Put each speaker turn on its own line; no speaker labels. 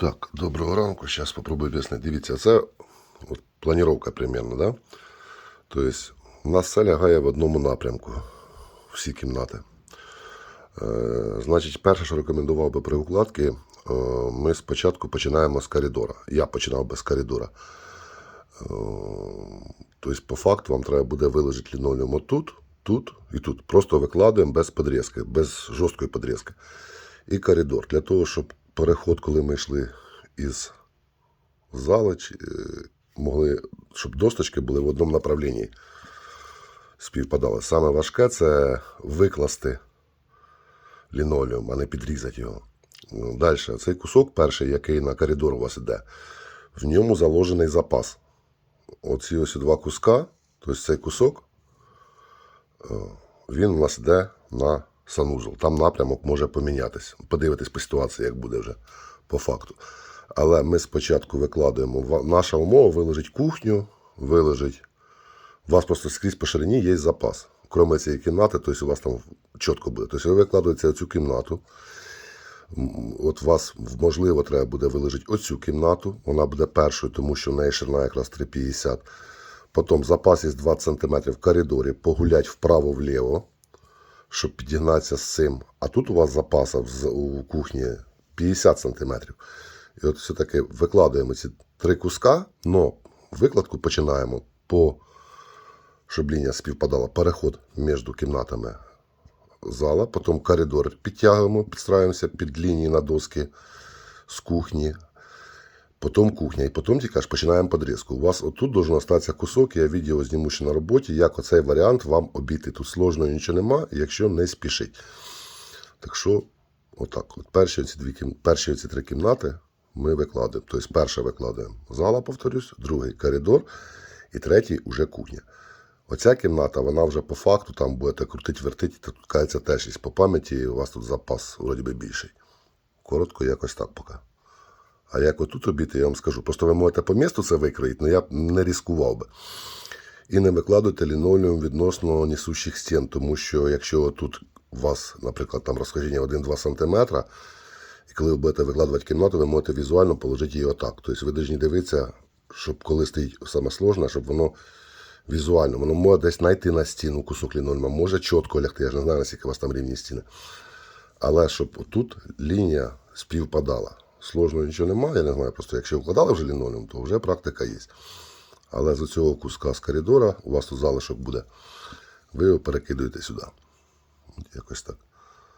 Так, доброго ранку. Зараз спробую об'яснити. Дивіться, це от, планіровка примерно, да? Тобто, у нас все лягає в одному напрямку. Всі кімнати. Е, значить, перше, що рекомендував би при укладці, е, ми спочатку починаємо з коридора. Я починав би з коридора. Е, тобто, по факту, вам треба буде виложити лінолеум отут, тут і тут. Просто викладаємо без подрізки, без жорсткої подрізки. І коридор. Для того, щоб переход, коли ми йшли із зали, е, могли, щоб досточки були в одному направлінні. Співпадали. Саме важке це викласти лінолеум, а не підрізати його. Далі, цей кусок перший, який на коридор у вас іде, в ньому заложений запас. Оці ось два куска, тобто цей кусок, е, він у нас йде на санузел. Там напрямок може помінятися. Подивитись по ситуації, як буде вже по факту. Але ми спочатку викладаємо. Наша умова виложить кухню, виложить. У вас просто скрізь по ширині є запас. Кроме цієї кімнати, тобто у вас там чітко буде. Тобто ви викладаєте цю кімнату. От вас можливо треба буде виложити оцю кімнату. Вона буде першою, тому що в неї ширина якраз 3,50. Потім запас із 20 см в коридорі, погулять вправо-вліво, щоб підігнатися з цим. А тут у вас запаса в у кухні 50 см. І от все-таки викладаємо ці три куска, але викладку починаємо по, щоб лінія співпадала, переход між кімнатами зала, потім коридор підтягуємо, підстраюємося під лінії на доски з кухні, потім кухня, і потім тільки починаємо подрізку. У вас отут должен остатися кусок, я відео зніму ще на роботі, як оцей варіант вам обійти. Тут сложно нічого нема, якщо не спішить. Так що, отак, от перші ці, дві, перші ці три кімнати ми викладаємо. Тобто перша викладаємо зала, повторюсь, другий коридор, і третій уже кухня. Оця кімната, вона вже по факту там будете крутити, вертити, та тут кається теж є по пам'яті, і у вас тут запас вроді би більший. Коротко, якось так поки. А як отут обійти, я вам скажу. Просто ви можете по місту це викроїти, але я б не ризикував би. І не викладуйте лінолеум відносно несущих стін, тому що якщо тут у вас, наприклад, там розхожіння 1-2 см, і коли ви будете викладувати кімнату, ви можете візуально положити її отак. Тобто ви повинні дивитися, щоб коли стоїть саме сложне, щоб воно візуально, воно може десь знайти на стіну кусок лінолеума, може чітко лягти, я ж не знаю, наскільки у вас там рівні стіни. Але щоб тут лінія співпадала. Сложного нічого немає, я не знаю, просто якщо вкладали вже лінолеум, то вже практика є. Але з цього куска з коридора у вас тут залишок буде, ви його перекидуєте сюди. Якось так.